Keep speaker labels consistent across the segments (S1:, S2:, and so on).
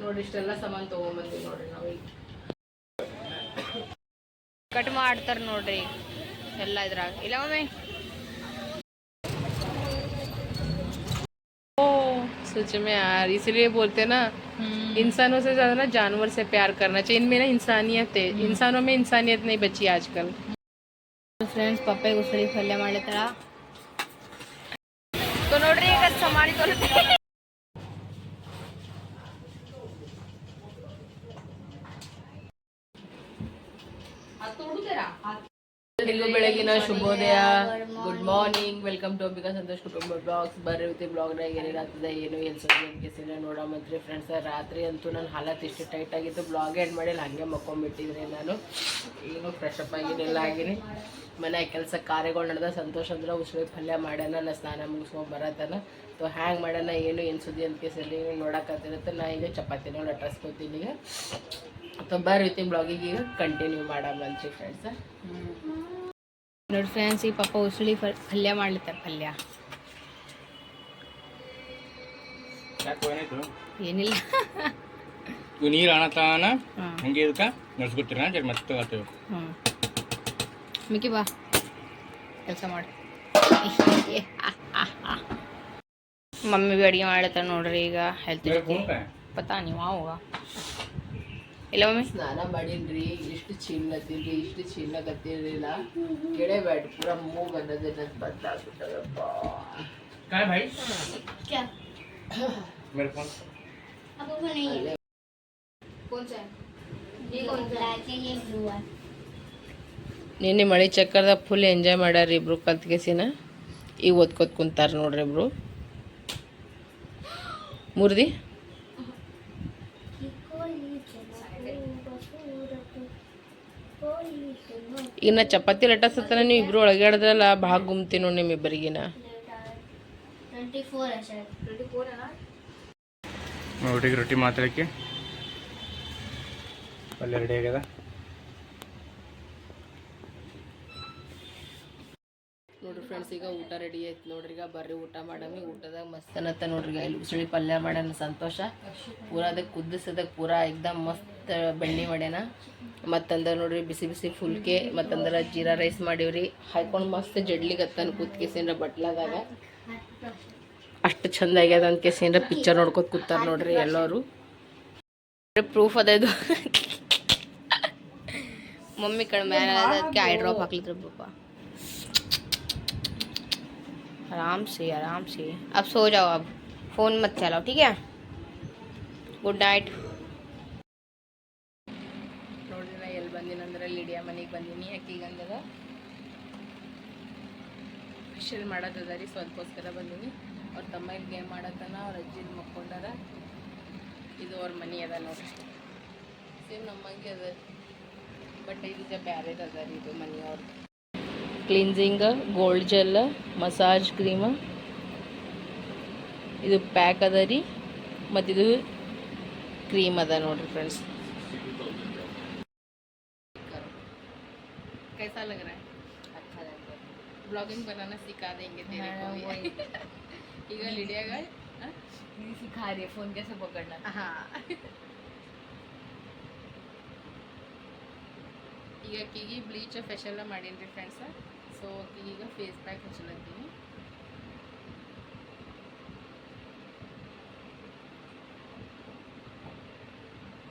S1: ನೋಡಿ ಇಷ್ಟೆಲ್ಲ ಸಾಮಾನು ತೊಗೊಂಬಂದಿವಿ ನೋಡ್ರಿ ನಾವು ಈಗ
S2: ಕಟ್ ಮಾಡ್ತಾರೆ ನೋಡ್ರಿ ಎಲ್ಲ ಇದ್ರಾಗ ಇಲ್ಲ ಒಮ್ಮೆ
S1: सच में यार इसलिए बोलते हैं ना इंसानों से ज्यादा ना जानवर से प्यार करना चाहिए इनमें ना इंसानियत है इंसानों में इंसानियत नहीं बची आजकल
S2: ಫ್ರೆಂಡ್ಸ್ ಪಪ್ಪಾಯಿ ಉಸಳಿ ಪಲ್ಯ ಮಾಡ್ಲತ್ತಾಳ ಸೊ ನೋಡ್ರಿ ಈಗ ಸಮಾಳಿ ತೋರಿಸ್ತೀನಿ
S1: ಎಲ್ರಿಗೂ ಬೆಳಗಿನ ಶುಭೋದಯ. Good morning welcome to Ambika Santosh ಕುಟುಂಬ ಬ್ಲಾಗ್ಸ್ ಬರೀತಿ ಬ್ಲಾಗ್ನಾಗ ಏನೇನಾಗ್ತದೆ ಏನು ಎಲ್ಸೋದು ಕೆಸಿನ ನೋಡಮಂತ್ರಿ ಫ್ರೆಂಡ್ಸ್ ರಾತ್ರಿ ಅಂತೂ ನನ್ನ ಹಾಲತ್ ಇಷ್ಟು ಟೈಟ್ ಆಗಿತ್ತು. ಬ್ಲಾಗ್ ಎಂಡ್ ಮಾಡಿಲ್ಲ, ಹಾಗೆ ಮಕ್ಕೊಂಬಿಟ್ಟಿದ್ರಿ ನಾನು. ಏನು ಫ್ರೆಶ್ ಅಪ್ ಆಗಿನಿಲ್ಲ ಆಗಿನಿ. ಮನೆ ಕೆಲಸ ಕಾರ್ಯಗಳು ನಡೆದ, ಸಂತೋಷ ಅಂದ್ರೆ ಉಸಿರು ಪಲ್ಯ ಮಾಡ್ಯಾನ ನಾನು ಸ್ನಾನ ಮುಗಿಸ್ಕೊಂಡು ಬರತ್ತಾನ ಸೊ ಹ್ಯಾಂಗೆ ಮಾಡ್ಯಾನ, ಏನು ಏನು ಅಂತ ಕೇಸಲ್ಲಿ ನೋಡೋಕತ್ತಿರುತ್ತೆ, ನಾ ಈಗ ಚಪಾತಿನ ಲಟ್ರಸ್ಕೊತೀನಿ ಈಗ. ಅಥವಾ ಬರ್ರಿ ಬ್ಲಾಗಿಗೆ ಈಗ ಕಂಟಿನ್ಯೂ ಮಾಡಮಂತ್ರಿ ಫ್ರೆಂಡ್ಸ್
S2: ನೋಡಿ ಫ್ರೆಂಡ್ಸ್ ಈ ಪಪ್ಪ ಉಸಳಿ ಪಲ್ಯ ಮಾಡ್ಲತ್ತಾರ ಪಲ್ಯ. ಏನಿಲ್ಲ.
S3: ಇವು ನೀರು ಅಣತಾನ ಹಂಗೆ ಇದಕ್ಕೆ ನಡ್ಸ್ಕೊತೀರ ಜರ ಮತ್ತೆ ತಗೋತೀವಿ
S2: ಹ್ಞೂ ಮಿಕ್ಕಿ ಬಾ. ಕೆಲಸ ಮಾಡಿ. ಮಮ್ಮಿ ಬಿ ಅಡುಗೆ ಮಾಡ್ಲತ್ತಾರ ನೋಡ್ರಿ ಈಗ ಹೆಲ್ತ್ ಪತಾ ನೀವು ಅವಾಗ ಇಲ್ಲ ಮಮ್ಮಿ
S1: ಸ್ನಾನ ಮಾಡೀನ್ರಿ ಇಷ್ಟು ಚಿಲ್ಲತ್ತಿದ್ರಿ ಇಷ್ಟು ಚಿಲ್ಲಕತ್ತಿರ್ಲಿಲ್ಲ ಕೇಳೇಬೇಡ್ರಿ ಪೂರ ಮೂಗ್ ಅನ್ನೋದೇ ನನ್ ಬಂದಾಗ್ಬಿಟ್ಟದಪ್ಪ
S3: काय भाई मेरे फोन
S1: ನಿನ್ನೆ ಮಳೆ ಚಕ್ಕರ್ದಾಗ ಫುಲ್ ಎಂಜಾಯ್ ಮಾಡ್ಯಾರ ಇಬ್ರು ಕಲ್ತ್ಗೆಸಿನ ಈಗ ಓದ್ಕೋತ್ ಕುಂತಾರ ನೋಡ್ರಿ ಇಬ್ರು ಮುರ್ದಿ ಈಗ ನಾ ಚಪಾತಿ ಲಟ್ಟಸತ್ತನ ನೀವು ಇಬ್ರು ಒಳಗಾಡ್ದ್ರಲ್ಲ ಭಾಳ ಗುಮ್ತೀನಿ ನೋಡಿ ನಿಮ್ಮಿಬ್ಬರಿಗಿನ.
S3: ಒಟ್ಟಿಗೆ ರೊಟ್ಟಿ ಮಾತಾಡಕ್ಕೆ ಪಲ್ಯ ರೆಡಿ ಆಗ್ಯದ?
S1: ನೋಡ್ರಿ ಫ್ರೆಂಡ್ಸ್ ಈಗ ಊಟ ರೆಡಿ ಆಯ್ತು ನೋಡ್ರಿ. ಈಗ ಬರ್ರಿ ಊಟ ಮಾಡಮಿ. ಊಟದಾಗ ಮಸ್ತ್ ಅನ್ನತ್ತ ನೋಡ್ರಿ ಇಲ್ಲಿ ಉಸುಳಿ ಪಲ್ಯ ಮಾಡ್ಯಾನ, ಸಂತೋಷ. ಪೂರ ಅದಕ್ಕೆ ಕುದಿಸದಕ್ಕೆ ಪೂರ ಎಕ್ದಮ್ ಮಸ್ತ್ ಬೆಣ್ಣೆ ಮಾಡ್ಯಾನ. ಮತ್ತಂದ್ರೆ ನೋಡ್ರಿ ಬಿಸಿ ಬಿಸಿ ಫುಲ್ಕೆ, ಮತ್ತಂದ್ರೆ ಜೀರಾ ರೈಸ್ ಮಾಡೀವ್ರಿ. ಹಾಕೊಂಡು ಮಸ್ತ್ ಜಡ್ಲಿಗತ್ತನ ಕೂತ್ಕೇಸಿಂದ್ರ ಬಟ್ಲದಾಗ. ಅಷ್ಟು ಚಂದ ಆಗ್ಯದ ಅಂತ ಕೇಸಿಂದ್ರ ಪಿಕ್ಚರ್ ನೋಡ್ಕೊತ ಕೂತಾರ ನೋಡ್ರಿ ಎಲ್ಲರೂ.
S2: ಪ್ರೂಫ್ ಅದ ಇದು. ಮಮ್ಮಿ ಕಡಿಮೆ ಅದಕ್ಕೆ ಐ ಡ್ರಾಪ್ ಹಾಕ್ಲಿದ್ರು ಪಾಪ आराम से आराम से अब सो जाओ अब फ़ोन मत चलाओ ठीक है गुड नाइट
S1: ನೋಡ್ರಿ ನಾ ಎಲ್ಲಿ ಬಂದಿನಿ ಅಂದ್ರೆ ಲಿಡಿಯಾ ಮನೆಗೆ ಬಂದೀನಿ ಆಕಿಗೆ ಅಂದದ ಫೇಶಿಯಲ್ ಮಾಡೋದದ ರೀ ಸೊ ಅದಕ್ಕೋಸ್ಕರ ಬಂದೀನಿ ಅವ್ರ ತಮ್ಮ ಇಲ್ಲಿ ಗೇಮ್ ಮಾಡತ್ತನ ಅವ್ರ ಅಜ್ಜಿ ಇಲ್ಲಿ ಮಕ್ಕೊಂಡಾರ ಇದು ಅವ್ರ ಮನೆ ಅದ ನೋಡ್ರಿ ಸೇಮ್ ನಮ್ಮಂಗೆ ಅದ ಬಟ್ ಇದು ಬ್ಯಾರೆದು ಅದ ರೀ ಇದು ಮನೆ ಅವ್ರದ್ದು cleansing gold gel massage cream ಇದು ಪ್ಯಾಕ್ ಅದ ರೀ ಮತ್ತಿದು ಕ್ರೀಮ್ ಅದ ನೋಡ್ರಿ ಫ್ರೆಂಡ್ಸ್ कैसा लग रहा है अच्छा लग रहा है ब्लॉगिंग बनाना सिखा देंगे तेरे को भी ಈಗ ಲಿಡಿಯಾಗ
S2: सिखा रही है फ़ोन कैसे पकड़ना
S1: ಹಾಂ ಈಗ ಆಕಿಗೆ ಬ್ಲೀಚ್ ಫೇಶಿಯಲ್ ಮಾಡೀನಿ ರೀ ಫ್ರೆಂಡ್ಸ ಸೊ ಈಗ ಫೇಸ್ ಪ್ಯಾಕ್ ಹಚ್ಚಲತ್ತೀನಿ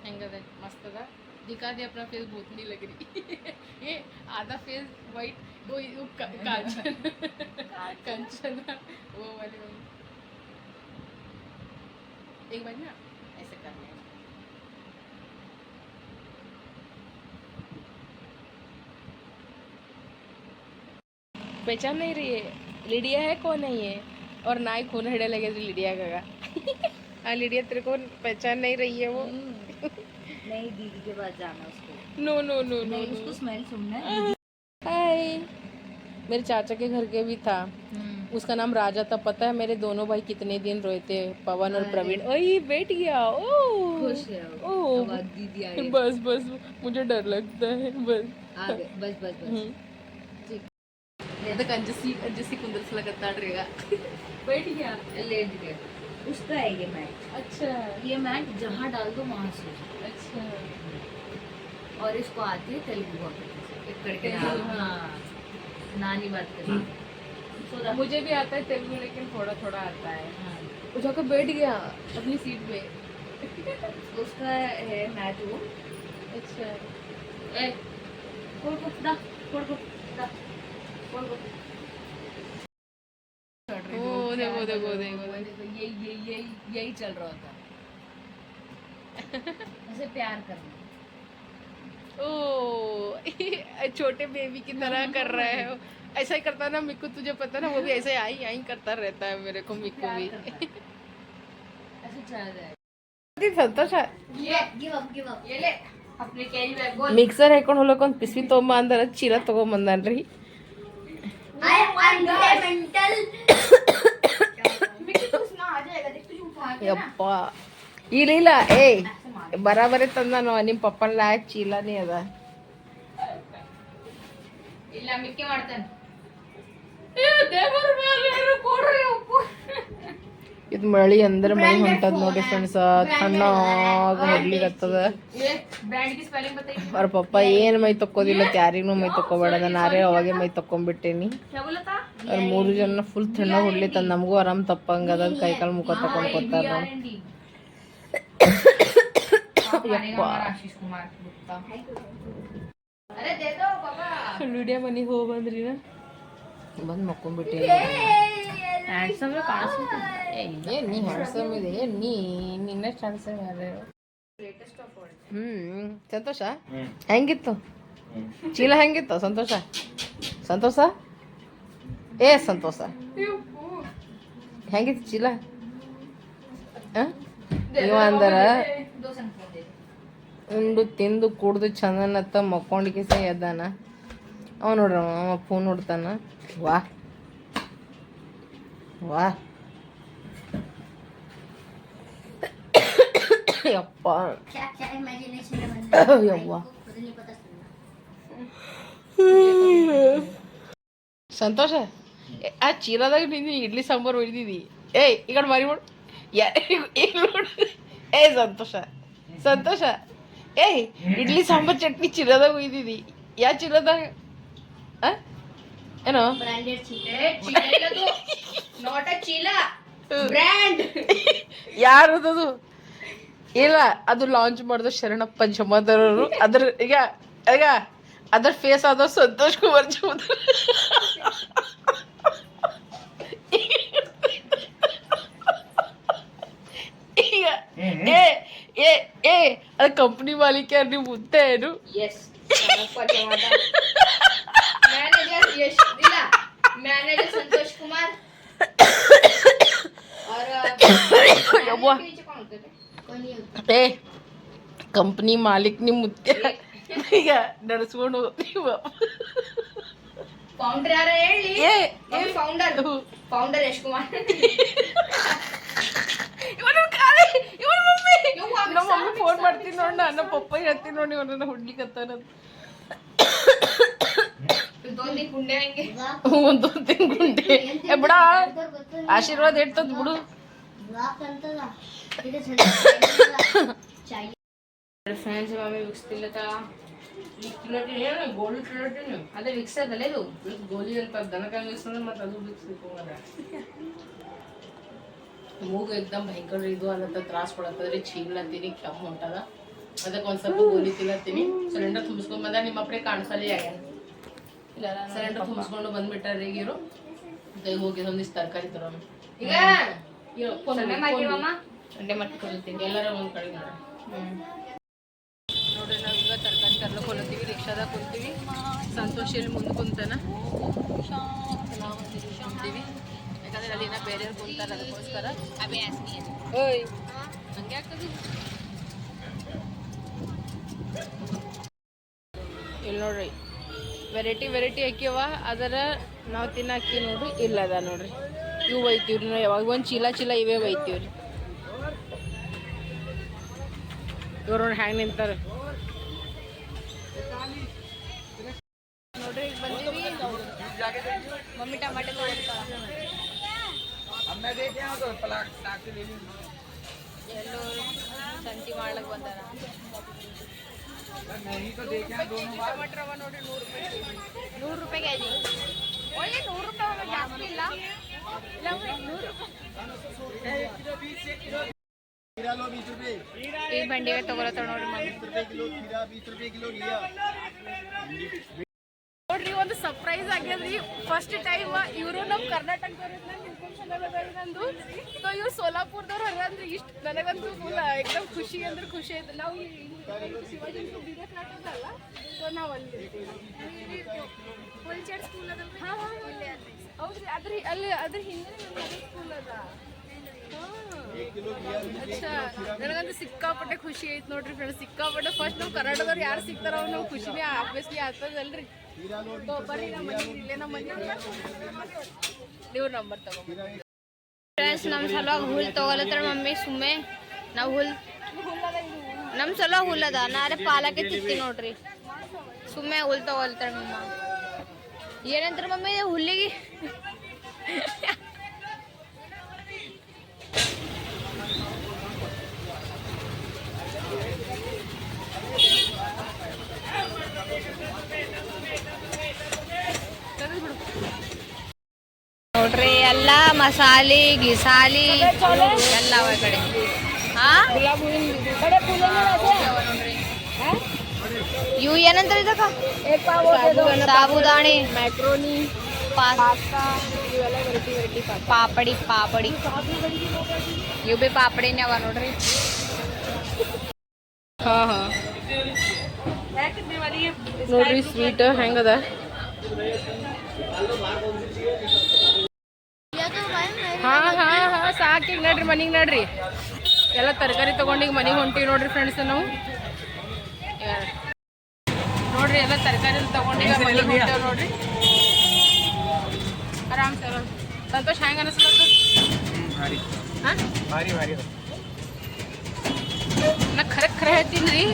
S1: ಹೆಂಗದ ಮಸ್ತ್ ಅದ दिखा दे अपना फेस भूतनी लग रही ये आधा फेस वाइट वो वो क- कांचन कंचन वो वाली वाली एक बार ना ऐसे करना है पहचान नहीं रही है। लिडिया है कौन है ये? और ना ही खून हड़े लगे थे लिडिया का हाँ लिडिया तेरे को पहचान नहीं रही है वो।
S2: नहीं दीदी के पास जाना उसको।
S1: नो नो नो नो
S2: उसको स्मेल सुनना
S1: हाय मेरे चाचा के घर के भी था। उसका नाम राजा था। पता है मेरे दोनों भाई कितने दिन रोए थे? पवन और प्रवीण। ओए बैठ गया। ओ। खुश ओ।
S2: दीदी
S1: बस बस। मुझे डर लगता है। बस।
S2: बस बस बस।
S1: ಅದಕ್ಕೆ ಅಂಜಸಿ ಅಂಜಸಿ ಕುಂದರ್ಸ್ಲಕತ್ತಾಳ್ರಿ ಈಗ बैठ गया
S2: लेट गए उसका है ये मैट
S1: अच्छा
S2: ये मैट जहाँ डाल दो वहाँ से
S1: अच्छा
S2: और इसको आती है तेलुगु बहुत इक्कड़ के
S1: तेलुगु,
S2: नाम हाँ नानी बात करी सो द
S1: मुझे भी आता है तेलुगु लेकिन थोड़ा थोड़ा आता है
S2: हाँ
S1: वो जाकर बैठ गया अपनी सीट पे
S2: उसका है मैट वो
S1: अच्छा
S2: ए खोल को दा खोल को दा खोल को
S1: ओ देखो देखो देखो
S2: देखो यही यही यही यही चल रहा होता ऐसे प्यार करना
S1: ओ छोटे बेबी की तरह कर रहा है वो। ऐसा ही करता है ना मिक्कू तुझे पता है ना वो भी ऐसे आई आई करता रहता है मेरे को मिक्कू भी
S2: ऐसे चला जाए
S1: ಸಂತೋಷ
S2: ये गिव अप गिव अप ये ले अपने कैरी बैग बोल
S1: ಮಿಕ್ಸರ್ ಹಾಕೊಂಡು ಹೋಗ್ಲಕ್ಕ ಒಂದು ಪಿಸ್ವಿ ತೊಗೊಂಬ ಅಂದಾರ ಚೀಲ ತೊಗೊಂಬಂದನ್ರಿ
S2: I want mental.
S1: ಯಪ್ಪ. ಇಲ್ಲಿಲ್ಲ ಏ ಬರಾಬರಿ ತಂದನು ನಿಮ್ಮ ಪಪ್ಪನ ಚೀಲ ನೀ ಅದ.
S2: ಇಲ್ಲ ಮಿಕ್ಕಿ ಮಾಡ್ತಾನೆ.
S1: ಇದು ಮಳಿ ಅಂದ್ರೆ ಮಳಿ ಹೊಂಟದ ನೋಡಿ ಫ್ರೆಂಡ್ಸ್ ತಣ್ಣಾಗ
S2: ಹೊಡ್ಲಿಕ್ಕೆ
S1: ಅವ್ರ ಪಪ್ಪ ಏನು ಮೈ ತಕ್ಕೋದಿಲ್ಲ ಯಾರಿಗೂ ಮೈ ತಕ್ಕೋಬೇಡ ನಾರೇ ಅವಾಗೆ ಮೈ ತಕೊಂಡ್ಬಿಟ್ಟೇನಿ ಅವ್ರ ಮೂರು ಜನ ಫುಲ್ ತಿನ್ನ ತಂದ ನಮಗೂ ಆರಾಮ್ ತಪ್ಪಂಗ ಅದ ಕೈ ಕಾಲು ಮುಖ ತಕೊಂಡ್ ಕೊತ್ತಾರ ಲುಡಿಯ ಮನೆಗೆ ಹೋಗಿ ಬಂದ್ರಿ ಬಂದು ಮಕ್ಕೊಂಡ್ಬಿಟ್ಟೆ
S2: ಹ್ಯಾಂಡ್ಸಮ್ ಕಾಣಿಸ್ಬಿಟ್ಟು
S1: ಏ ನೀ ಹ್ಯಾಂಡ್ಸಮ್ ಇದೆ. ನೀ ನಿನ್ನಷ್ಟು ಹ್ಯಾಂಡ್ಸಮ್ ಯಾರ್ಯಾರು ಹ್ಮ್ ಸಂತೋಷ? ಹೆಂಗಿತ್ತು? ಚೀಲ ಹೆಂಗಿತ್ತು? ಸಂತೋಷ? ಸಂತೋಷ? ಏ ಸಂತೋಷ. ಹೆಂಗಿತ್ತು ಚೀಲ? ನೀವು ಅಂದರ ಉಂಡು ತಿಂದು ಕುಡ್ದು ಚಂದನತ್ತ ಮಕ್ಕೊಂಡಿಕಿಸ ಎದ್ದಾನ. ಅವ ನೋಡ್ರಮ್ಮ ಫೋನ್ ನೋಡ್ತಾನ. ವಾ. ವಾ. ಯಪ್ಪ ಯವ್ವ ಸಂತೋಷ. ಆ ಚೀಲದಾಗ ನೀನು ಇಡ್ಲಿ ಸಾಂಬಾರು ಒಯ್ದಿದ್ದಿ ಏಯ್ ಈ ಕಡೆ ಮಾರಿ ಮಾಡು. ಯಾರಿಗೂ ಏಯ್ ಸಂತೋಷ. ಸಂತೋಷ. ಏಯ್ ಇಡ್ಲಿ ಸಾಂಬಾರ್ ಚಟ್ನಿ ಚೀಲದಾಗ ಒಯ್ದಿದ್ದಿ ಯಾ ಚೀಲದಾಗ? ಏನೋ? ಯಾರದದು? ಇಲ್ಲ ಅದು ಲಾಂಚ್ ಮಾಡಿದ ಶರಣಪ್ಪ ಜಮಾದಾರರು ಅದ್ರ ಈಗ ಈಗ ಅದ್ರ ಫೇಸ್ ಆದ ಸಂತೋಷ್ ಕುಮಾರ್ ಜಮಾದಾರ್ ಈಗ ಏ ಏ ಏ ಅದು ಕಂಪ್ನಿ ಮಾಲೀಕ ನೀವು ಮುದ್ದೆ ಏನು
S2: ಮ್ಯಾನೇಜರ್ ಸಂತೋಷ್ ಕುಮಾರ್
S1: ఏ ಕಂಪ್ನಿ ಮಾಲೀಕ್ನಿ ಮುತ್ತೆ ಈಗ ನಡೆಸ್ಕೊಂಡು
S2: ನೀವು ಫೌಂಡರ್ ಯಾರ ಹೇಳಿ
S1: ಏ
S2: ಏ ಫೌಂಡರ್ ಫೌಂಡರ್ ಯಶ್ ಕುಮಾರ್
S1: ಇವನು ಕಾಲಿ ಇವನು ಮಮ್ಮಿ ನಮ್ಮ ಮಮ್ಮಿ ಫೋನ್ ಮಾಡ್ತೀನಿ ನೋಡಿ ನನ್ನ ಪಪ್ಪ ಹೇಳ್ತೀನಿ ನೋಡಿ ಇವನನ್ನ ಹುಡ್ಲಿಕತ್ತಾನ ಒಂದು ತಿಂಗುಂಡೆ ಬಿಡ ಆಶೀರ್ವಾದ ಇಡ್ತದ ಬಿಡು
S2: ಫ್ರೆಂಡ್ಸ್ ಮಮ್ಮಿ ಕಿಲೋಟಿ ಏನು ಗೋಲ್ಡ್ ತಿಲ್ಲತೀನಿ ಅದೇ ವಿಕ್ಸ್ ಅದಲ್ಲ ಇದು.
S1: ಗೋಲಿ ಅಂತ ಮಿಕ್ಸ್ ಅಂದ್ರೆ ಮತ್ತೆ ಅದು ಮಿಕ್ಸ್ ಮೂಗು ಎಕ್ದಮ್ ಭಯಂಕರ ಇದು ಅನ್ನತ್ತ ತ್ರಾಸ ಕೊಡತ್ತದ್ರಿ ಚೀಲತ್ತೀನಿ ಕೆಮ್ಮು ಹೊಂಟದ ಅದಕ್ಕೆ ಒಂದ್ ಸ್ವಲ್ಪ ಗೋಲಿ ತಿನ್ನತ್ತೀನಿ ಸಿಲಿಂಡರ್ ತುಂಬಿಸ್ಕೊಂಡ್ ಬಂದ ನಿಮ್ಮ ಅಪ್ಪಡೆ ಕಾಣಿಸಲಿ ಆಗ್ಯಾನ ಸಿಲಿಂಡರ್ ತುಂಬಿಸ್ಕೊಂಡು ಬಂದ್ಬಿಟ್ಟಾರ ಈಗಿರು ಹೋಗಿ ಒಂದಿಷ್ಟು ತರಕಾರಿ ತರೋ
S2: ಈಗ?
S1: ಒಂದ್ ನೋಡ ನೋಡ್ರಿ, ನಾವು ಈಗ ತರಕಾರಿ ತರ್ಲಕ್ಕೆ ಕೊಲತ್ತೀವಿ ರಿಕ್ಷಾದಾಗ ಕುಂತೀವಿ. ಸಂತೋಷ ಇಲ್ಲಿ ಮುಂದೆ ಕುಂತಾನ? ಕುಂತೀವಿ. ಯಾಕಂದ್ರೆ ಅಲ್ಲಿ ಬೇರೆಯವ್ರು ಕುಂತಾರ ಅದಕ್ಕೋಸ್ಕರ. ಓಯ್, ಹಂಗೆ ಆಗ್ತದೆ. ಇಲ್ಲಿ ನೋಡ್ರಿ ವೆರೈಟಿ ವೆರೈಟಿ ಹಾಕ್ಯವ ಅದರ ನಾವು ತಿನ್ನಕ್ಕಿ ನೋಡ್ರಿ ಇಲ್ಲ ಅದ ನೋಡ್ರಿ. ಇವು ಒಯ್ತೀವ್ರಿ ನಾವು ಯಾವಾಗ ಒಂದು ಚೀಲ ಚೀಲ ಇವೇ ಒಯ್ತೀವ್ರಿ. ಇವ್ರು ನೋಡಿ ಹ್ಯಾಂಗ ನಿಂತಾರ? ನೋಡ್ರಿ, ಈಗ ಬಂದೀವಿ. ಮಮ್ಮಿ ಟಮಾಟೆ
S2: ಎಲ್ಲರೂ ಸಂತಿ ಮಾಡ್ಲಕ್ ಬಂದಾರ
S1: ಟಮಾಟ್ರ್ ಅವ ನೂರು
S2: ನೂರು ರೂಪಾಯಿ ಒಳ್ಳೆ ನೂರು ರೂಪಾಯಿ ಇಲ್ಲ ಇಲ್ಲ ನೂರು ರೂಪಾಯಿ ಈ ಬಂಡಿಗೆ ತಗೊಳತ್ತ ನೋಡ್ರಿ
S1: ನೋಡ್ರಿ, ಒಂದು ಸರ್ಪ್ರೈಸ್ ಆಗ್ಯದ್ರಿ. ಫಸ್ಟ್ ಟೈಮ್ ಇವರು ನಮ್ಮ ಕರ್ನಾಟಕದವ್ರಿಂದ ಸೊ ಇವ್ರು ಸೋಲಾಪುರದವ್ರು ಹರಂದ್ರಿ ಇಷ್ಟು ನನಗಂತೂ ಫುಲ್ ಎಕ್ದಮ್ ಖುಷಿ ಅಂದ್ರೆ ಖುಷಿ ಆಯ್ತು. ನಾವು ಶಿವಾಜಿ ನಾವು ಅಲ್ಲಿ ಫುಲ್ ಸ್ಕೂಲ್ ಅದ್ರ, ಅಲ್ಲಿ ಹಿಂದೆ ನಮ್ಮ ಸ್ಕೂಲ್ ಅದ. ನನಗಂತೂ ಸಿಕ್ಕಾಪಟ್ಟೆ ಖುಷಿ ಐತೆ ನೋಡ್ರಿ ಫ್ರೆಂಡ್ ಸಿಕ್ಕಾಪಟ್ಟೆ ಫಸ್ಟ್ ನಾವು ಕನ್ನಡದವ್ರು ಯಾರು ಸಿಗ್ತಾರ ಅವ್ರು ನಾವು ಖುಷಿನೇ ಆಬ್ವಿಯಸ್ಲಿ ಆಗ್ತದಲ್ರಿ. ಬರ್ರಿ ನಮ್ಮ ಮನೆ ನಮ್ಮ ಮನೆ ನೀವು ನಂಬರ್ ತಗೊಂಡ್ಬರ್ರಿ
S2: ಫ್ರೆಂಡ್ಸ್ ನಮ್ಮ ಸಲುವಾಗಿ ಹುಲ್ ತಗೊಳತ್ತಾರ ಮಮ್ಮಿ ಸುಮ್ಮನೆ ನಾವು ಹುಲ್ ನಮ್ಮ ಸಲುವಾಗಿ ಹುಲ್ ಅದ ನಾರೇ ಪಾಲಕ್ಕೆ ತಿತ್ತಿ ನೋಡ್ರಿ. ಸುಮ್ಮನೆ ಹುಲ್ ತಗೊಳ್ತಾರ ಮಮ್ಮ. ಏನಂತಾರೆ ಮಮ್ಮಿ, ಹುಲ್ಲಿಗೆ? ನೋಡ್ರಿ ಎಲ್ಲ ಮಸಾಲೆ ಗಿಸಾಲಿ ಎಲ್ಲ ಅವ ಕಡೆ. ಇವು ಏನಂತಾರೆ ಇದಕ್ಕ? ಸಾಬುದಾಣಿ ಮ್ಯಾಕ್ರೋನಿ ಪಾಸ್ತಾ. ಪಾಪಡಿ ಪಾಪಡಿ. ಇವು ಬಿ ಪಾಪಡಿನೇ ಅವ ನೋಡ್ರಿ. ಹಾ ಹಾ.
S1: ನೋಡ್ರಿ ಸ್ವೀಟ್ ಹೆಂಗದ? ಹಾ ಹಾ ಹಾ, ಸಾಕಿ ನಡ್ರಿ ಮನಿಗೆ ನಡ್ರಿ. ಎಲ್ಲ ತರಕಾರಿ ತಗೊಂಡಿಗೆ ಮನೆಗೆ ಹೊಂಟಿವಿ ನೋಡ್ರಿ ಫ್ರೆಂಡ್ಸ್ ನಾವು. ನೋಡ್ರಿ ಎಲ್ಲ ತರಕಾರಿ ತಗೊಂಡಿಗ ಮನೆಗೆ ಹೊಂಟೇವ್ ನೋಡ್ರಿ. ಆರಾಮ್ ಸರ್ ಸಂತೋಷ, ಹೆಂಗೆ ಅನಿಸ್ಲತ್ತು ನಾ ಖರೆ ಖರೆ ಹೇಳ್ತೀನಿ ರೀ.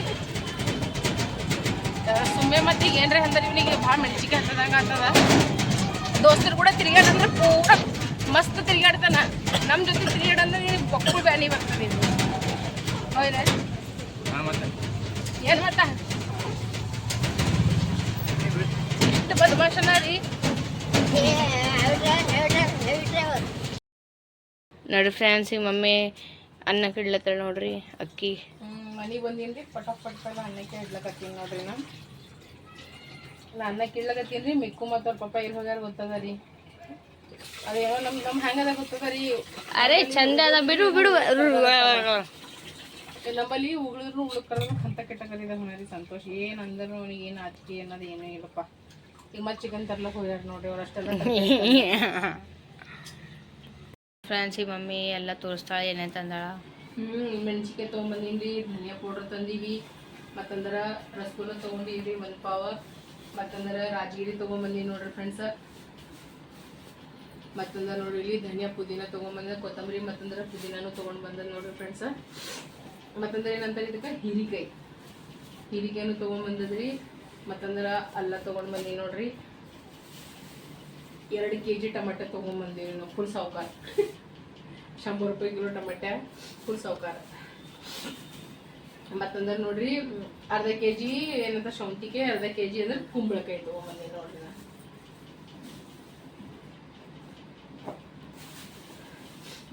S1: ಸುಮ್ಮನೆ ಮತ್ತೆ ಈಗ ಏನ್ರ ಅಂದ್ರೆ ಇವನಿಗೆ ಭಾಳ ಮೆಣಸಿಗೆ ಹತ್ತದಂಗ ಆಗ್ತದ. ದೋಸ್ತರು ಕೂಡ ತಿರುಗಾಡಂದ್ರೆ ಪೂರ ಮಸ್ತ್ ತಿರುಗಾಡ್ತಾನ ನಮ್ಮ ಜೊತೆ ತಿರುಗಾಡಂದ್ರೆ ನಿನಗೆ ಬೊಕ್ಕಳು ಬ್ಯಾನಿ ಬರ್ತದೆ ಇದು ಹೌದ ಏನು ಮತ್ತ? ಇಷ್ಟು ಬದಮಾಷನ ರೀ.
S2: ನೋಡಿ ಫ್ರೆಂಡ್ಸ್ ಈಗ ಮಮ್ಮಿ ಅನ್ನ ಕಿಡ್ಲತ್ತಾಳ ನೋಡ್ರಿ ಅಕ್ಕಿ.
S1: ಮನೆಗೆ ಬಂದೀನಿ ರೀ ಪಟ ಪಟ್ ಅನ್ನಕ್ಕೆ ಇಡ್ಲಕತ್ತೀನಿ ನೋಡ್ರಿ ನಾ. ನಾ ಅನ್ನಕ್ಕೆ ಇಡ್ಲಕತ್ತೀನಿ ರೀ ಮಿಕ್ಕು ಮತ್ತು ಅವ್ರ ಪಪ್ಪ ಇಲ್ಲಿ ಹೋಗ್ಯಾರ ಗೊತ್ತದ ರೀ? ಅದೇನೋ ನಮ್ಮ ನಮ್ಮ ಹೆಂಗದ ಗೊತ್ತದ ರೀ?
S2: ಅರೆ ಚಂದ ಅದ ಬಿಡು ಬಿಡು.
S1: ನಮ್ಮಲ್ಲಿ ಉಗುಳಿದ್ರು ಉಗುಳ್ಕರ ಅಂತ ಕೆಟ್ಟಕರಿದ ಹೊಣರಿ ಸಂತೋಷ. ಏನು ಅಂದ್ರು ಅವನಿಗೆ ಏನು ಆಚಿಕೆ ಅನ್ನೋದು ಏನೇ ಇಲ್ಲಪ್ಪ. ಈಗ ಮತ್ತೆ ಚಿಕನ್ ತರ್ಲಕ್ಕೆ ಹೋಗ್ಯಾರ ನೋಡ್ರಿ ಅವ್ರು ಅಷ್ಟೆಲ್ಲ
S2: ಫ್ರೆಂಡ್ಸ್ ಈ ಮಮ್ಮಿ ಎಲ್ಲ ತೋರಿಸ್ತಾಳೆ ಏನೇ ತಂದಾಳ?
S1: ಹ್ಞೂ ಮೆಣಸಿಕಾಯಿ ತೊಗೊಂಬಂದೀನಿ ಧನಿಯಾ ಪೌಡರ್ ತಂದೀವಿ. ಮತ್ತಂದ್ರೆ ರಸಗುಲ್ಲ ತೊಗೊಂಡೀವಿ ಒಂದು ಪಾವ ಮತ್ತಂದ್ರೆ ರಾಜಗಿರಿ ತಗೊಂಬಂದಿ ನೋಡ್ರಿ ಫ್ರೆಂಡ್ಸ ಮತ್ತಂದ್ರೆ ನೋಡ್ರಿ ಇಲ್ಲಿ ಧನಿಯಾ ಪುದೀನ ತೊಗೊಂಬಂದ, ಕೊತ್ತಂಬರಿ ಮತ್ತಂದ್ರೆ ಪುದೀನೂ ತಗೊಂಡ್ ಬಂದ ನೋಡ್ರಿ ಫ್ರೆಂಡ್ಸ ಮತ್ತಂದ್ರೆ ಏನಂತಾರೆ ಇದಕ್ಕೆ? ಹೀರಿಕಾಯಿ. ಹೀರಿಕಾಯಿನೂ ತೊಗೊಂಬಂದದ್ರಿ. ಮತ್ತಂದ್ರೆ ಅಲ್ಲ ತೊಗೊಂಡು ಬಂದಿ ನೋಡ್ರಿ. ಎರಡು ಕೆ ಜಿ ಟಮಾಟೆ ತೊಗೊಂಬಂದೀವಿ ನಾವು ಫುಲ್ ಸಾವುಕಾರ. ಶಂಬರ್ ರೂಪಾಯಿ ಕಿಲೋ ಟಮಟೆ ಫುಲ್ ಸಾವ್ಕಾರ. ಮತ್ತಂದ್ರೆ ನೋಡ್ರಿ, ಅರ್ಧ ಕೆ ಜಿ ಏನಂತ ಶೌಂತಿಗೆ ಅರ್ಧ ಕೆ ಜಿ ಅಂದ್ರೆ ಕುಂಬಳಕಾಯಿ ತೊಗೊಂಬಂದೀನಿ ನೋಡ್ರಿ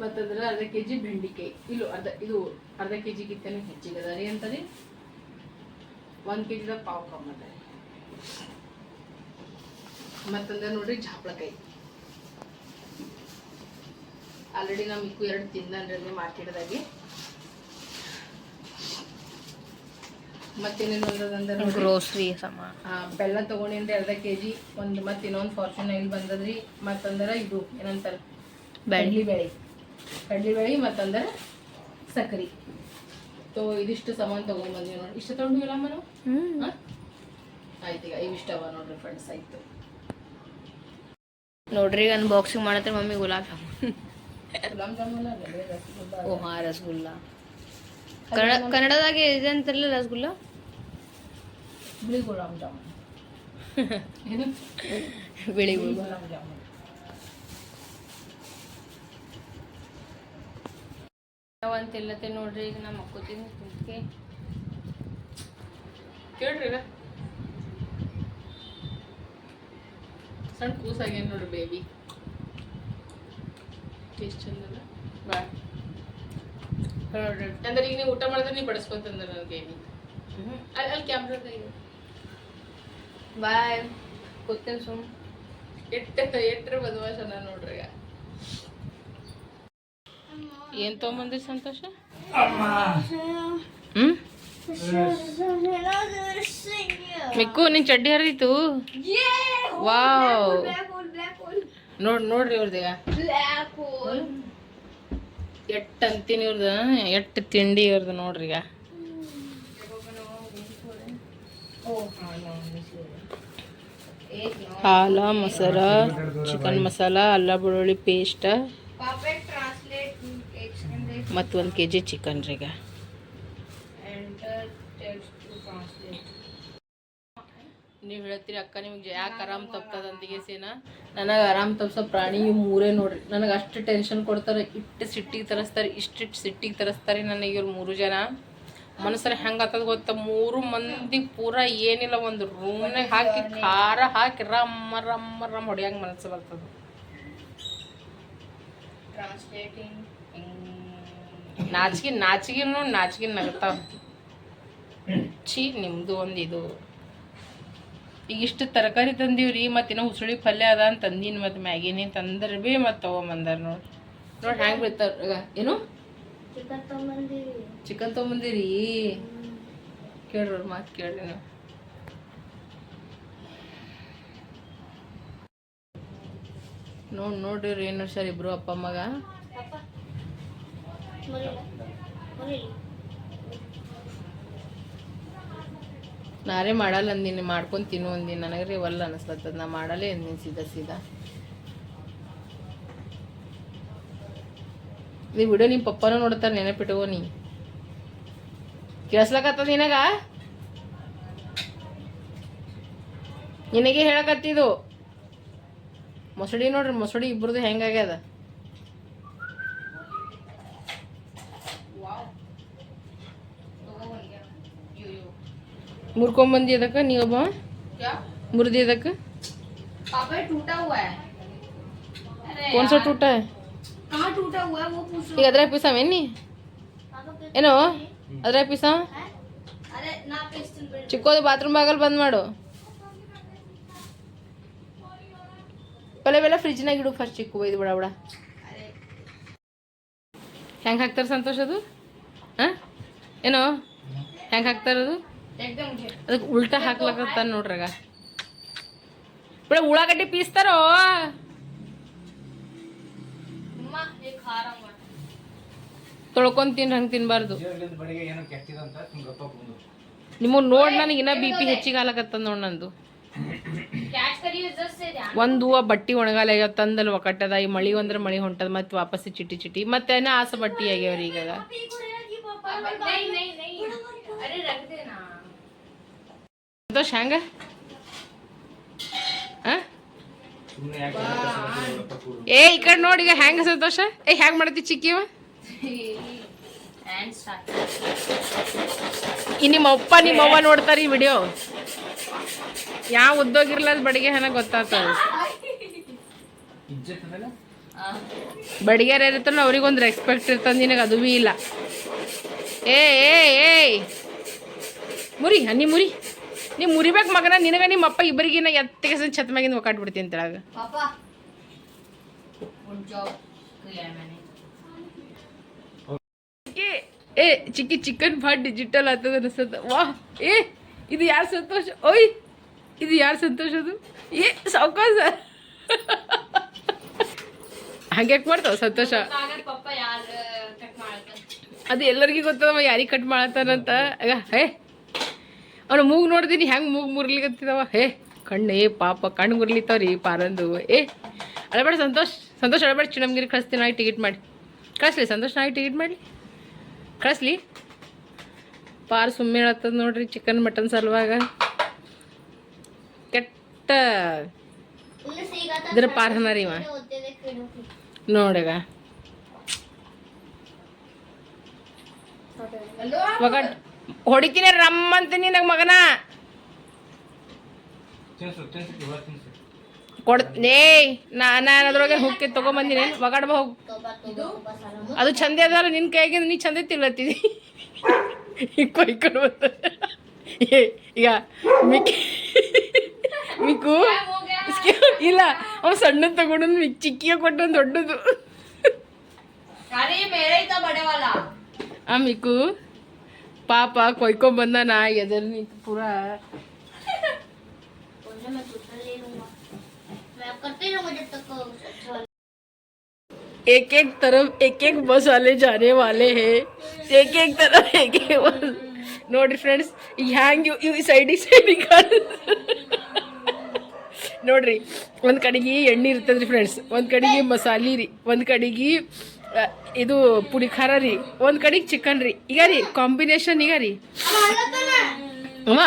S1: ಮತ್ತಂದ್ರೆ ಅರ್ಧ ಕೆ ಜಿ ಬೆಂಡಿಕಾಯಿ. ಇಲ್ಲೂ ಅರ್ಧ, ಇದು ಅರ್ಧ ಕೆ ಜಿಗಿಂತನೂ ಹೆಚ್ಚಿಗೆ ಅದ ರೀ ಅಂತರಿ. ಒಂದು ಕೆ ಜಿದಾಗ ಪಾವು ಕಮ್ಮದ ಮತ್ತಂದ್ರೆ ನೋಡ್ರಿ ಜಾಪಳಕಾಯಿ. ಆಲ್ರೆಡಿ ನಾವು ಇಕ್ಕು ಎರಡು ತಿಂದನ್ರಿ ಮಾರ್ಕೆಟ್ದಾಗೆ ಮತ್ತೇನೇನು ಒಂದದಂದ್ರೆ
S2: ಗ್ರೋಸ್ರಿ ಸಮ.
S1: ಬೆಲ್ಲ ತಗೊಂಡೇನ್ರಿ ಅರ್ಧ ಕೆ ಜಿ ಒಂದು ಮತ್ತೆ ಇನ್ನೊಂದು ಫಾರ್ಚೂನ್ ಆಯಿಲ್ ಬಂದದ್ರಿ. ಮತ್ತಂದ್ರೆ ಇದು ಏನಂತಾರ? ಬೆಳ್ಳಿ. ಬೇಳೆ ಕಡ್ಲಿ ಬೇಳೆ ಮತ್ತಂದ್ರೆ ಸಕ್ರಿ. ತೋ ಇದಿಷ್ಟು ಸಾಮಾನು ತಗೊಂಡ್ಬಂದ್ವಿ ನೋಡಿ ಇಷ್ಟು ತಗೊಂಡಿವಿಲ್ಲ ಹಾ? ಆಯ್ತು ಈಗ ಇವಿಷ್ಟವ ನೋಡ್ರಿ ಫ್ರೆಂಡ್ಸ್ ಆಯ್ತು.
S2: ನೋಡ್ರಿ ಅನ್ಬಾಕ್ಸಿಂಗ್ ಬಾಕ್ಸಿಂಗ್ ಮಾಡತ್ತಾರೆ ಮಮ್ಮಿ ಗುಲಾಬ್ ಜಾಮೂನ್.
S1: ಗುಲಾಬ್ ಜಾಮೂನ್?
S2: ಓ ಹಾ ರಸಗುಲ್ಲ. ಕನ್ನಡ ಕನ್ನಡದಾಗೆ ಇದೆ ಅಂತಾರಲ್ಲ ರಸಗುಲ್ಲ?
S1: ಬಿಳಿ ಗುಲಾಬ್ ಜಾಮೂನ್. ಏನು
S2: ಬಿಳಿ
S1: ಗುಲಾಬ್ ಜಾಮೂನ್
S2: ಅಂತಿಲ್ಲತ್ತೆ ನೋಡ್ರಿ ಈಗ ನಾ ಮಕ್ಕೋತೀನಿ ಕುಂತ್ಕೆ.
S1: ಕೇಳ್ರಿ ಸಣ್ಣ ಕೂಸಾಗೇನು ನೋಡ್ರಿ ಬೇಬಿ ಎಷ್ಟು ಚಂದ ಬಾಯ್. ಅಂದ್ರೆ ಈಗ ನೀವು ಊಟ ಮಾಡಿದ್ರೆ ನೀವು ಬಡಿಸ್ಕೊಂತಂದ್ರೆ ನನಗೆ ಅಲ್ಲಿ ಅಲ್ಲಿ ಕ್ಯಾಮ್ರಾದ
S2: ಬಾಯ್ ಗೊತ್ತೇನು ಸುಮ್.
S1: ಎಟ್ಟ ಎಟ್ರ ಬದಮಾಶ ನಾನು ನೋಡ್ರಿ ಈಗ. ಏನ್ ತೊಗೊಂಬಂದ್ರಿ ಸಂತೋಷ? ಹ್ಮ್? ಮಿಕ್ಕು ನಿನ್ ಚಡ್ಡಿ ಹರಿತು ವಾವ್ ನೋಡ್ ನೋಡ್ರಿ ಇವ್ರದೀಗ ಎಟ್ ಅಂತೀನಿ ಇವ್ರದ ಎಟ್ ತಿಂಡಿ ಇವ್ರದ್ದು ನೋಡ್ರಿ ಈಗ. ಹಾಲ ಮೊಸರ ಚಿಕನ್ ಮಸಾಲ ಅಲ್ಲ ಬೆಳ್ಳುಳ್ಳಿ ಪೇಸ್ಟ್ ಮತ್ತು ಒಂದು ಕೆ ಜಿ ಚಿಕನ್ ರೀ ಈಗ. ನೀವು ಹೇಳ್ತೀರಿ ಅಕ್ಕ ನಿಮ್ಗೆ ಯಾಕೆ ಆರಾಮ್ ತಪ್ತದ ಸೇನ ನನಗೆ ಆರಾಮ್ ತಪ್ಸೋ ಪ್ರಾಣಿ ಇವು ಮೂರೇ ನೋಡ್ರಿ. ನನಗೆ ಅಷ್ಟು ಟೆನ್ಷನ್ ಕೊಡ್ತಾರೆ ಇಟ್ಟು ಸಿಟ್ಟಿಗೆ ತರಿಸ್ತಾರೆ ಇಷ್ಟಿಟ್ಟು ಸಿಟ್ಟಿಗೆ ತರಿಸ್ತಾರೆ ನನಗೆ ಇವ್ರು ಮೂರು ಜನ. ಮನಸ್ಸರ ಹೆಂಗೆ ಆಗ್ತದ ಗೊತ್ತಾ? ಮೂರು ಮಂದಿ ಪೂರ ಏನಿಲ್ಲ ಒಂದು ರೂಮ್ನಾಗ ಹಾಕಿ ಖಾರ ಹಾಕಿ ರಮ್ಮ ರಮ್ಮ ರಮ್ಮ ಹೊಡಿಯಂಗೆ ಮನಸ್ಸು ಬರ್ತದೆ. ನಾಚಿಗೆ ನಾಚಿಗೆನು ನಾಚಿಗೆ ನಗ್ತಾವ. ಛೀ ನಿಮ್ಮದು ಒಂದು ಇದು. ಈಗ ಇಷ್ಟು ತರಕಾರಿ ತಂದೀವ್ರಿ ಮತ್ತು ಇನ್ನೂ ಉಸುಳಿ ಪಲ್ಯ ಅದ ಅಂತ ತಂದೀನಿ ಮತ್ತು ಮ್ಯಾಗಿನೇ ತಂದ್ರೆ ಭೀ ಮತ್ತು ತೊಗೊಂಬಂದಾರ ನೋಡಿ. ನೋಡಿ ಹ್ಯಾಂಗೆ ಬಿಡ್ತಾರ ಏನು? ಚಿಕನ್ ತೊಗೊಂಬಂದಿರಿ? ಕೇಳ್ರಿ ಅವ್ರ ಮಾತು ಕೇಳ್ರಿ ನೀವು. ನೋಡಿ ನೋಡ್ರಿ ಏನು ಸರ್ ಇಬ್ರು ಅಪ್ಪ ಮಗ ನಾರೇ ಮಾಡಲ್ಲ ಅಂದಿನಿ ಮಾಡ್ಕೊಂಡು ತಿನ್ನು ಅಂದಿನಿ ನನಗೆ ರೀ ಒಲ್ಲ ಅನಿಸ್ತದ ನಾ ಮಾಡಲ್ಲೇ ಅಂದಿನಿ ಸೀದಾ ಸೀದಾ. ನೀ ವಿಡಿಯೋ ನಿಮ್ಮ ಪಪ್ಪನೂ ನೋಡ್ತಾರೆ, ನೆನಪಿಟ್ಕೋ ನೀ. ಕೇಳಿಸ್ಲಕತ್ತದ ನಿನಗ? ನಿನಗೆ ಹೇಳಕತ್ತಿದು ಮೊಸಡಿ ನೋಡ್ರಿ, ಮೊಸಡಿ ಇಬ್ರದ್ದು ಹೆಂಗಾಗ್ಯದ? ಮುರ್ಕೊಂಬಂದಿ ಅದಕ್ಕೆ ನೀವೊಬ್ಬ ಮುರಿದಿ ಅದಕ್ಕೆ
S2: पापा टूटा हुआ है
S1: कौन सा टूटा है
S2: कहाँ टूटा हुआ है वो पूछ
S1: ಈಗ ಅದ್ರಾಗ ಪಿಸಾವೇನ್ ನೀ ಏನೋ ಅದ್ರಾಗ ಪಿಸಾ
S2: अरे ना पिस्टल पे
S1: ಚಿಕ್ಕೋದು ಬಾತ್ರೂಮ್ ಬಾಗಲ್ ಬಂದ್ ಮಾಡು ಪಲೆ ಬೆಲ್ಲ ಫ್ರಿಜ್ನಾಗ ಇಡು ಫಸ್ಟ್ ಚಿಕ್ಕು ಒಯ್ದು ಬಿಡ ಬಿಡ ಹೆಂಗೆ ಹಾಕ್ತಾರೆ ಸಂತೋಷ ಅದು ಹಾಂ ಏನೋ ಹೆಂಗೆ ಹಾಕ್ತಾರದು
S2: एकदम मुझे
S1: ಅದಕ್ಕೆ ಉಲ್ಟಾ ಹಾಕ್ಲಕತ್ತ ನೋಡ್ರಾಗ ಬಿಡ ಉಳ್ಳಾಗಡ್ಡಿ ಪೀಸ್ತಾರೋ ತೊಳ್ಕೊಂಡ್ ತಿನ್ರಿ ಹಂಗೆ ತಿನ್ಬಾರ್ದು ನಿಮಗೆ ನೋಡಿ ನನಗೆ ಇನ್ನ ಬಿ ಪಿ ಹೆಚ್ಚಿಗೆ ಹಾಲಕತ್ತದ ನೋಡಿ ನಂದು ಒಂದು ಹೂವ ಬಟ್ಟಿ ಒಣಗಾಲ ಆಗ್ಯಾವ ತಂದಲ್ಲಿ ಈ ಮಳಿ ಅಂದ್ರೆ ಮಳಿ ಹೊಂಟದ ಮತ್ತೆ ವಾಪಸ್ ಚಿಟಿ ಚಿಟಿ ಮತ್ತೆ ಆಸ ಬಟ್ಟಿ ಆಗ್ಯಾವ್ರಿ ಈಗ ಸಂತೋಷ್, ಹಂಗ? ಏ, ಈ ಕಡೆ ನೋಡಿ ಈಗ ಹ್ಯಾಂಗ ಸಂತೋಷ? ಏ ಹ್ಯಾಂಗ ಮಾಡತಿ ಚಿಕ್ಕಿವ ಈ ನಿಮ್ಮ ಅಪ್ಪ, ನಿಮ್ಮ ಅವ್ವ ನೋಡ್ತಾರೆ ಈ ವಿಡಿಯೋ ಯಾವ ಉದ್ದೋಗಿರ್ಲಾರ ಬಡಿಗೆ ಹನ ಗೊತ್ತಾಗ್ತದ? ಬಡಿಗೆರ ಇರ್ತಲ್ಲ ಅವ್ರಿಗೊಂದು ರೆಸ್ಪೆಕ್ಟ್ ಇರ್ತದ, ನಿನಗೆ ಅದು ಭೀ ಇಲ್ಲ. ಏ ಏ, ಏಯ್! ಮುರಿ ಹನ್ನಿ ಮುರಿ. ನೀ ಮುರಿಬೇಕು ಮಗನ ನಿನಗ ನಿಮ್ಮ ಅಪ್ಪ ಇಬ್ಬರಿಗಿನ ಎತ್ತಿಗೆ ಸನ್ ಛತ್ ಮ್ಯಾಗಿಂದ ಒಕ್ಕಾಟ್ಬಿಡ್ತೀನಿ ತಳಗ ಏ ಚಿಕ್ಕಿ ಚಿಕನ್ ಭಾಳ ಡಿಜಿಟಲ್ ಆಗ್ತದ ಅನಿಸ್ತದ ವಾಹ್ ಏ ಇದು ಯಾರು ಸಂತೋಷ? ಓಯ್ ಇದು ಯಾರು ಸಂತೋಷ ಅದು? ಏ ಸಾವುಕಾರ ಸರ್ ಹಂಗ್ಯಾಕೆ ಮಾಡ್ತಾವ ಸಂತೋಷ? ಅದು ಎಲ್ಲರಿಗೂ ಗೊತ್ತದ ಯಾರಿಗೆ ಕಟ್ ಮಾಡತ್ತಾರಂತ ಏ ಅವ್ನು ಮೂಗು ನೋಡ್ತೀನಿ ಹೆಂಗೆ ಮೂಗು ಮುರ್ಲಿಕತ್ತಿದವ? ಹೇ ಕಣ್ಣು ಏ ಪಾಪ ಕಣ್ಣು ಮುರ್ಲಿತಾವ್ರಿ ಪಾರಂದು. ಏ ಅಳಬೇಡ ಸಂತೋಷ್ ಸಂತೋಷ್ ಅಳಬೇಡ ಚಿನ್ನಮ್ಗಿರಿ ಕಳಿಸ್ತೀನಿ ನಾಳೆ ಟಿಕೆಟ್ ಮಾಡಿ. ಕಳಿಸ್ಲಿ ಸಂತೋಷ್ ನಾಳೆ ಟಿಕೆಟ್ ಮಾಡಿ. ಕಳಿಸ್ಲಿ. ಪಾರ್ ಸುಮ್ಮನೆ ಹೇಳತ್ತದ ನೋಡ್ರಿ ಚಿಕನ್ ಮಟನ್ ಸಲುವಾಗ. ಕೆಟ್ಟ ಇದ್ರ ಪಾರ್ ಹನ ರೀ ಇವ. ನೋಡಗ. ಒಗಟ್ ಹೊಡಿತೀನಿ ರಮ್ಮಂತೀನಿ ನನ್ನ ಮಗನ. ಕೊಡ್ತೇ ನಾನು ಅದ್ರೊಳಗೆ ಹುಕ್ಕಿ ತಗೊಂಬಂದಿನಿ. ಒಗಾಡ್ಬ ಹೋಗಿ. ಅದು ಚಂದ ಅದಲ್ಲ ನಿನ್ನ ಕೈಗಿಂದ ನೀ ಚಂದ ತಿನ್ಲತ್ತಿದಿ. ಈಗ ಈಗ ಮಿಕ್ಕಿ ಮಿಕ್ಕು? ಇಲ್ಲ ಅವ್ ಸಣ್ಣದು ತಗೊಂಡು ಮಿಕ್ ಚಿಕ್ಕಿಯ ಕೊಟ್ಟು ದೊಡ್ಡದು. ಆ ಮಿಕ್ಕು? ಪಾಪ ಕೊಯ್ಕೊಂಡ್ ಬಂದಾನ ಎದರ್ ನಿಂತು ಪೂರಾ एक एक तरफ एक एक बस वाले जाने वाले हैं एक एक तरफ एक एक बस ನೋಡ್ರಿ ಫ್ರೆಂಡ್ಸ್ ಈಗ ಹ್ಯಾಂಗ್ ಇವ್ ಇವ್ ಸೈಡ್ ಈ ಸೈಡ್ ನೋಡ್ರಿ ಒಂದು ಕಡೆಗೆ ಎಣ್ಣೆ ಇರ್ತದ್ರಿ ಫ್ರೆಂಡ್ಸ್ ಒಂದು ಕಡೆಗೆ ಮಸಾಲೆ ರೀ ಒಂದು ಕಡೆಗೆ ಆ, ಇದು ಪುಡಿ ಖಾರ ರೀ. ಒಂದು ಕಡೆಗೆ ಚಿಕನ್ ರೀ. ಈಗ ರೀ ಕಾಂಬಿನೇಷನ್ ಈಗ ರೀ. ಅಮ್ಮ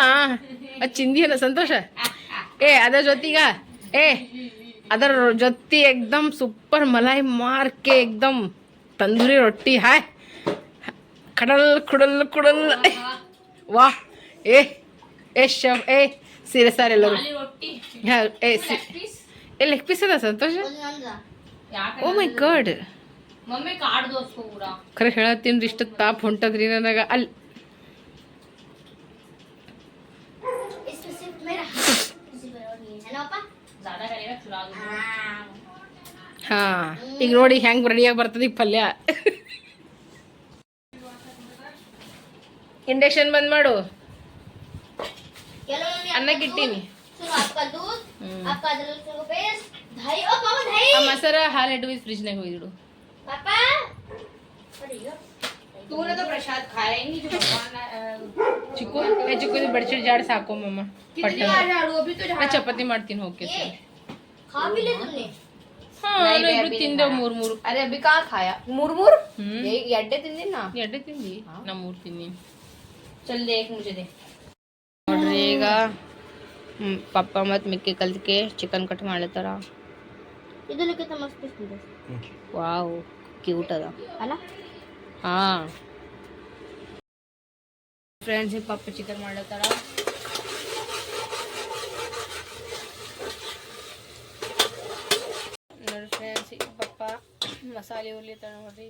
S1: ಅದು ಚಿಂದಿ ಅಲ್ಲ ಸಂತೋಷ? ಏ ಅದರ ಜೊತೆಗ ಏ ಅದರ ಜೊತೆ ಎಕ್ದಮ್ ಸೂಪರ್ ಮಲಾಯಿ ಮಾರ್ಕೆ ಎಕ್ದಮ್ ತಂದೂರಿ ರೊಟ್ಟಿ ಹಾಯ್. ಕಡಲ್ ಕುಡಲ್ ಕುಡಲ್. ವಾ ಏ ಏ ಶವ್ ಏ ಸೀರೆ ಸಾರ್ ಎಲ್ಲರೂ. ಹಾಂ ಏ ಸಿ ಏ ಲೆಗ್ ಪೀಸ್ ಅದ ಸಂತೋಷ? ಓ ಮೈ ಗಾಡ್ ಖರೆ ಹೇಳತ್ತೀನಿ ಇಷ್ಟು ತಾಪ್ ಹೊಂಟದ್ರಿ ನನಗೆ. ಅಲ್ಲಿ ಹಾ ಈಗ ನೋಡಿ ಹೆಂಗ್ ರೆಡಿಯಾಗಿ ಬರ್ತದೆ ಪಲ್ಯ. ಇಂಡಕ್ಷನ್ ಬಂದ್ ಮಾಡು.
S2: ಅನ್ನಕ್ಕಿಟ್ಟೀನಿ
S1: ಹ್ಮ್. ಮೊಸರ ಹಾಲು ಇಡುವ ಫ್ರಿಜ್ನಾಗ ಹೋಗಿಡು
S2: पापा?
S4: तूने तो प्रसाद खाया ही नहीं जो भगवान जाड़ साको मम्मा। अभी तो
S1: चपाती मारती
S2: हूँ खा भी ले तुमने?
S1: हाँ, तीन दो मुरमुर।
S4: अरे अभी खाया? मुरमुर?
S1: हम्म।
S4: ये तीन दिन ना?
S1: तीन दिन? हाँ। ना मुर
S4: तीन दिन चल मुझे दे।
S2: रहेगा हम्म, पापा मत मिक्के कल के चिकन कट मार लेता रहा इधर लेके तो मस्त वाओ ಕ್ಯೂಟ್ ಅದ ಅಲ್ಲ ಹಾ ಫ್ರೆಂಡ್ಸ್ ಪಪ್ಪ ಚಿಕನ್ ಮಾಡ್ಲತ್ತಾರ ನೋಡ್ರಿ ಫ್ರೆಂಡ್ಸ್ ಪಪ್ಪ ಮಸಾಲೆ ಉರ್ಲಿತ್ತಾರ ನೋಡ್ರಿ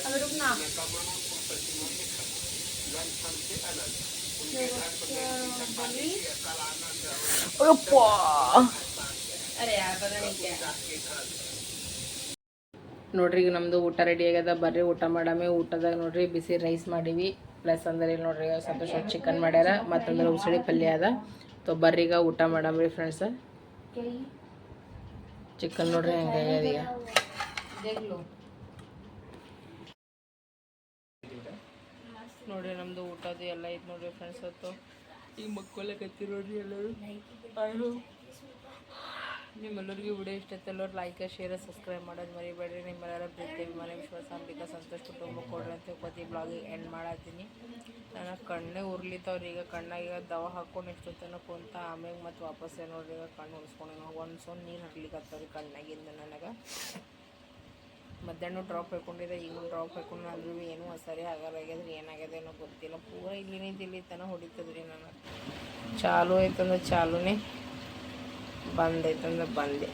S4: अरे यार पता नहीं क्या
S1: ನೋಡ್ರಿ ಈಗ ನಮ್ದು ಊಟ ರೆಡಿ ಆಗ್ಯದ. ಬರ್ರಿ ಊಟ ಮಾಡಮಿ. ಊಟದಾಗ ನೋಡ್ರಿ ಬಿಸಿ ರೈಸ್ ಮಾಡೀವಿ. ಪ್ಲಸ್ ಅಂದ್ರೆ ಇಲ್ಲಿ ನೋಡ್ರಿ ಸಂತೋಷ ಚಿಕನ್ ಮಾಡ್ಯಾರ. ಮತ್ತಂದ್ರೆ ಉಸಳಿ ಪಲ್ಯ ಅದ. ತೋ ಬರ್ರಿ ಈಗ ಊಟ ಮಾಡಮ್ರಿ ಫ್ರೆಂಡ್ಸ್ ಚಿಕನ್ ನೋಡ್ರಿ ಹೆಂಗಾಗ್ಯದ ನೋಡಿ ನಮ್ದು ಊಟದ್ದು ಎಲ್ಲ ಐತೆ ನೋಡ್ರಿ ಫ್ರೆಂಡ್ಸ್ ಹೊತ್ತು. ಈಗ ಮಕ್ಕಳಕ್ಕೆ ನೋಡ್ರಿ ಎಲ್ಲರೂ. ಅವರು ನಿಮ್ಮೆಲ್ಲರಿಗೂ ವಿಡಿಯೋ ಇಷ್ಟ ಐತೆ ಎಲ್ಲರೂ ಲೈಕ್ ಶೇರ್ ಸಬ್ಸ್ಕ್ರೈಬ್ ಮಾಡೋದು ಮರಿಬೇಡ್ರಿ. ನಿಮ್ಮೆಲ್ಲರ ಪ್ರೀತಿ ಅಭಿಮಾನ ವಿಶ್ವಾಸ ಅಂಬಿಕ ಸಂತೋಷ ಕುಟುಂಬ ಕೊಡ್ರಿ ಅಂತ ತಿಳ್ಕೊತಿ ಬ್ಲಾಗ್ ಎಂಡ್ ಮಾಡತ್ತೀನಿ. ನನ್ನ ಕಣ್ಣೇ ಉರ್ಲಿತ್ತವ್ರಿ ಈಗ ಕಣ್ಣಾಗ ದವ ಹಾಕ್ಕೊಂಡು ಇಷ್ಟು ತನಕ ಕುಂತ ಆಮ್ಯಾಗ ಮತ್ತೆ ವಾಪಸ್ ಏನೋ ಈಗ ಕಣ್ಣು ಉಳಿಸ್ಕೊಂಡು ಒಂದು ಸೊನ್ ನೀರು ಹರ್ಲಿಕ್ಕೆ ಕಣ್ಣಾಗಿಂದ ನನಗೆ. ಮಧ್ಯಾಹ್ನ ಡ್ರಾಪ್ ಹಾಕೊಂಡಿದ್ದೆ ಈಗ ಡ್ರಾಪ್ ಹಾಕೊಂಡು ಅಂದ್ರೂ ಏನೂ ಸರಿ ಆಗಲಾಗ್ಯದ್ರಿ ಏನಾಗ್ಯದ ಏನೋ ಗೊತ್ತಿಲ್ಲ. ಪೂರ ಇಲ್ಲಿನಿಂದ ಇಲ್ಲಿ ತನಕ ಹೊಡಿತದ್ರಿ ನಾನು. ಚಾಲು ಐತಂದ್ರೆ ಚಾಲುನೇ. ಬಂದೈತಂದ್ರೆ ಬಂದೆ.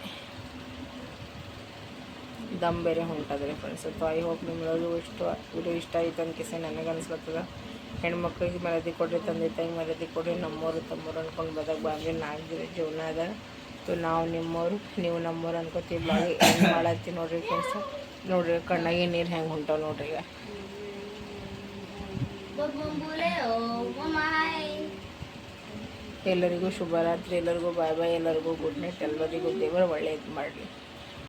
S1: ದಮ್ ಬೇರೆ ಹೊಂಟದ್ರಿ ಫ್ರೆಂಡ್ಸ್ ಸೊ ಐ ಹೋಪ್ ನಿಮ್ಮೆಲ್ಲರೂ ಇಷ್ಟು ವಿಡಿಯೋ ಇಷ್ಟ ಆಯ್ತು ಅನ್ಕಿಸಿ, ನನಗೆ ಅನ್ಸ್ಲತ್ತದ. ಹೆಣ್ಮಕ್ಳಿಗೆ ಮರ್ಯಾದೆ ಕೊಡ್ರಿ, ತಂದೆ ತಾಯಿ ಮರ್ಯಾದೆ ಕೊಡ್ರಿ ನಮ್ಮವರು ತಮ್ಮೋರು ಅನ್ಕೊಂಡು ಬದಕ್ ಬಂದ್ರಿ ನಾಲ್ಕು ಜೀವನ ಅದ. ಸೊ, ನಾವು ನಿಮ್ಮೋರು, ನೀವು ನಮ್ಮವ್ರು ಅನ್ಕೋತೀವಿ ಏನು ಮಾಡತ್ತಿ ನೋಡ್ರಿ ಫ್ರೆಂಡ್ಸ್ ನೋಡ್ರಿ ಕಣ್ಣಾಗೆ ನೀರು ಹೆಂಗೆ ಹೊಂಟಾವ ನೋಡ್ರಿ ಈಗ. ಎಲ್ಲರಿಗೂ ಶುಭರಾತ್ರಿ ಎಲ್ಲರಿಗೂ ಬಾಯ್ ಬಾಯ್ ಎಲ್ಲರಿಗೂ ಗುಡ್ ನೈಟ್ ಎಲ್ಲರಿಗೂ ದೇವರು ಒಳ್ಳೇದು ಮಾಡಲಿ.